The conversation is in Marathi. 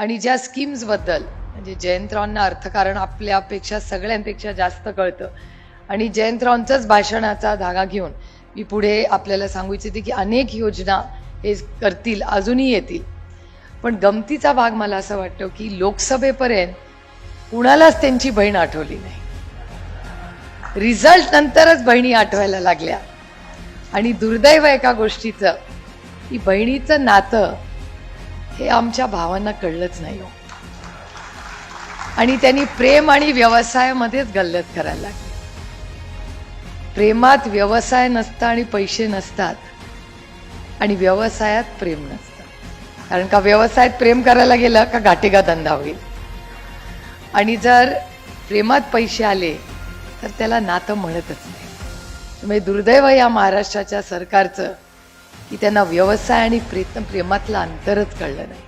आणि ज्या स्कीम्सबद्दल म्हणजे जयंतरावांना अर्थकारण आपल्यापेक्षा सगळ्यांपेक्षा जास्त कळतं. आणि जयंतरावांचाच भाषणाचा धागा घेऊन मी पुढे आपल्याला सांगू इच्छिते की अनेक योजना हे करतील अजूनही येतील. पण गमतीचा भाग मला असं वाटतं की लोकसभेपर्यंत कुणालाच त्यांची बहीण आठवली नाही. रिझल्ट नंतरच बहिणी आठवायला लागल्या. आणि दुर्दैव एका गोष्टीचं की बहिणीचं नातं हे आमच्या भावांना कळलंच नाही हो. आणि त्यांनी प्रेम आणि व्यवसायामध्येच गल्लत करायला लागली. प्रेमात व्यवसाय नसता आणि पैसे नसतात आणि व्यवसायात प्रेम नसतं. कारण का व्यवसायात प्रेम करायला गेलं का घाटेगा धंदा होईल. आणि जर प्रेमात पैसे आले तर त्याला नातं म्हणतच नाही. त्यामुळे दुर्दैव या महाराष्ट्राच्या सरकारचं की त्यांना व्यवसाय आणि प्रेम प्रेमातलं अंतरच कळलं नाही.